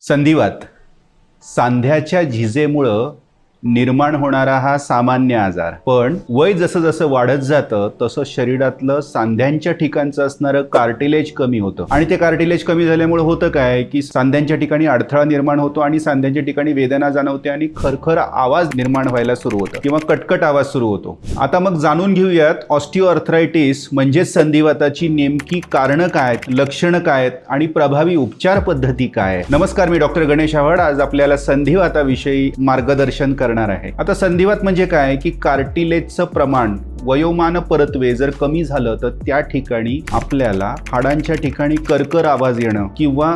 संधिवात. सांध्याच्या झिजेमुळं निर्माण होणारा हा सामान्य आजार. पण वय जसं जसं वाढत जातं तसं शरीरातलं सांध्यांच्या ठिकाणचं असणारं कार्टिलेज कमी होतं. आणि ते कार्टिलेज कमी झाल्यामुळे होतं काय? की सांध्यांच्या ठिकाणी अडथळा निर्माण होतो आणि सांध्यांच्या ठिकाणी वेदना जाणवते आणि खरखर आवाज निर्माण व्हायला सुरू होतं किंवा कटकट आवाज सुरू होतो. आता मग जाणून घेऊयात ऑस्टिओअर्थरायटिस म्हणजेच संधिवाताची नेमकी कारणं काय आहेत लक्षणं काय आहेत आणि प्रभावी उपचार पद्धती काय? आहे नमस्कार मी डॉक्टर गणेश आव्हाड. आज आपल्याला संधिवाताविषयी मार्गदर्शन कर करणार आहे. आता संधिवात म्हणजे काय? की कार्टिलेजचं प्रमाण वयोमान परत्वे. जर कमी झालं तर त्या ठिकाणी आपल्याला हाडांच्या ठिकाणी कर्कर आवाज येणं किंवा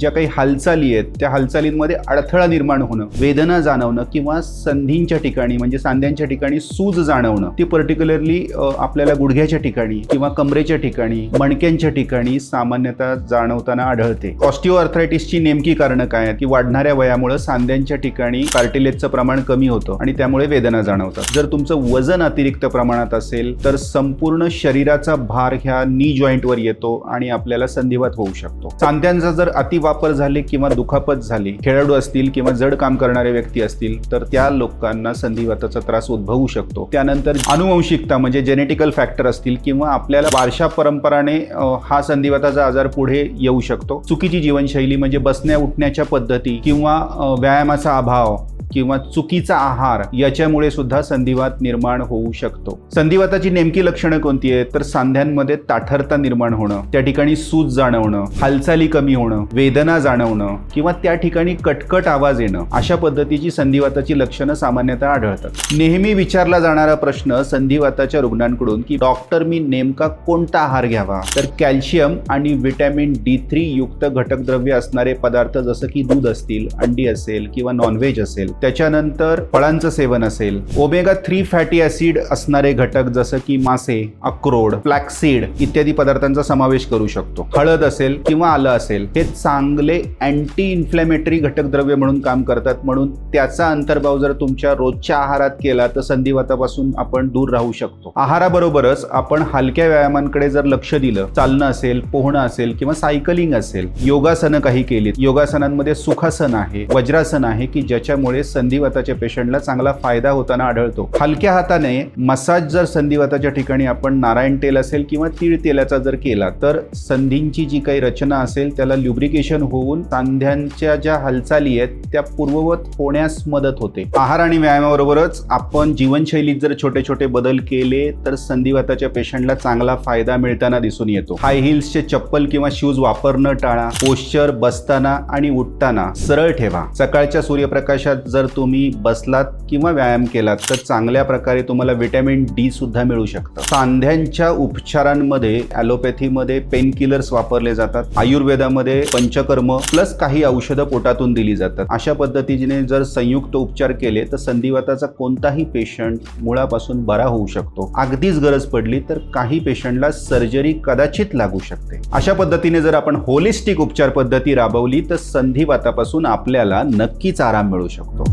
ज्या काही हालचाली आहेत त्या हालचालींमध्ये अडथळा निर्माण होणं वेदना जाणवणं किंवा संधींच्या ठिकाणी म्हणजे सांध्यांच्या ठिकाणी सूज जाणवणं ती पर्टिक्युलरली आपल्याला गुडघ्याच्या ठिकाणी किंवा कमरेच्या ठिकाणी मणक्यांच्या ठिकाणी सामान्यतः जाणवताना आढळते. ऑस्टिओआर्थरायटिसची नेमकी कारणं काय आहेत? की वाढणाऱ्या वयामुळे सांध्यांच्या ठिकाणी कार्टिलेजचं प्रमाण कमी होतं आणि त्यामुळे वेदना जाणवतात. जर तुमचं वजन अतिरिक्त प्रमाणात असेल तर संपूर्ण शरीराचा भार ह्या नी जॉईंटवर येतो आणि आपल्याला संधिवात होऊ शकतो. सांध्यांचा जर अतिवापर झाले किंवा दुखापत झाली खेळाडू असतील किंवा जड काम करणारे व्यक्ती असतील तर त्या लोकांना संधिवाताचा त्रास उद्भवू शकतो. त्यानंतर अनुवंशिकता म्हणजे जेनेटिकल फॅक्टर असतील किंवा आपल्याला वारशा परंपराने हा संधिवाताचा आजार पुढे येऊ शकतो. चुकीची जीवनशैली म्हणजे बसण्या उठण्याच्या पद्धती किंवा व्यायामाचा अभाव किंवा चुकीचा आहार याच्यामुळे सुद्धा संधिवात निर्माण होऊ शकतो. संधिवाताची नेमकी लक्षणं कोणती आहेत? तर सांध्यांमध्ये ताठरता निर्माण होणं त्या ठिकाणी सूज जाणवणं हालचाली कमी होणं वेदना जाणवणं किंवा त्या ठिकाणी कटकट आवाज येणं अशा पद्धतीची संधिवाताची लक्षणं सामान्यतः आढळतात. नेहमी विचारला जाणारा प्रश्न संधिवाताच्या रुग्णांकडून की डॉक्टर मी नेमका कोणता आहार घ्यावा? तर कॅल्शियम आणि व्हिटॅमिन डी थ्री युक्त घटकद्रव्य असणारे पदार्थ जसं की दूध असतील अंडी असेल किंवा नॉनव्हेज असेल त्याच्यानंतर फळांचं सेवन असेल. ओमेगा थ्री फॅटी ऍसिड असणारे घटक जसं की मासे अक्रोड फ्लॅक्सीड इत्यादी पदार्थांचा समावेश करू शकतो. हळद असेल किंवा आलं असेल हे चांगले अँटी इन्फ्लॅमेटरी घटकद्रव्य म्हणून काम करतात. म्हणून त्याचा अंतर्भाव जर तुमच्या रोजच्या आहारात केला तर संधिवातापासून आपण दूर राहू शकतो. आहाराबरोबरच आपण हलक्या व्यायामांकडे जर लक्ष दिलं चालणं असेल पोहणं असेल किंवा सायकलिंग असेल योगासनं काही केलीत. योगासनांमध्ये सुखासन आहे वज्रासन आहे की ज्याच्यामुळे संधिवाताच्या पेशंटला चांगला फायदा होताना आढळतो. हलक्या हाताने मसाज जर संधिवाताच्या ठिकाणी आपण नारायण तेल असेल किंवा तीळ तेलाचा जर केला तर संधींची जी काही रचना असेल त्याला ल्युब्रिकेशन होऊन सांध्यांच्या ज्या हालचाली आहेत त्या पूर्ववत होण्यास मदत होते. आहार आणि व्यायामाबरोबरच आपण जीवनशैलीत जर छोटे छोटे बदल केले तर संधिवाताच्या पेशंटला चांगला फायदा मिळताना दिसून येतो. हाय हिल्सचे चप्पल किंवा शूज वापरणं टाळा पोश्चर बसताना आणि उठताना सरळ ठेवा. सकाळच्या सूर्यप्रकाशात जर तुम्ही बसलात किंवा व्यायाम केलात तर चांगल्या प्रकारे तुम्हाला व्हिटॅमिन डी सुद्धा मिळू शकतं. सांध्यांच्या उपचारांमध्ये ॲलोपॅथीमध्ये पेन किलर्स वापरले जातात. आयुर्वेदामध्ये पंचकर्म प्लस काही औषधं पोटातून दिली जातात. अशा पद्धतीने जर संयुक्त उपचार केले तर संधिवाताचा कोणताही पेशंट मुळापासून बरा होऊ शकतो. अगदीच गरज पडली तर काही पेशंटला सर्जरी कदाचित लागू शकते. अशा पद्धतीने जर आपण होलिस्टिक उपचार पद्धती राबवली तर संधिवातापासून आपल्याला नक्कीच आराम मिळू शकतो.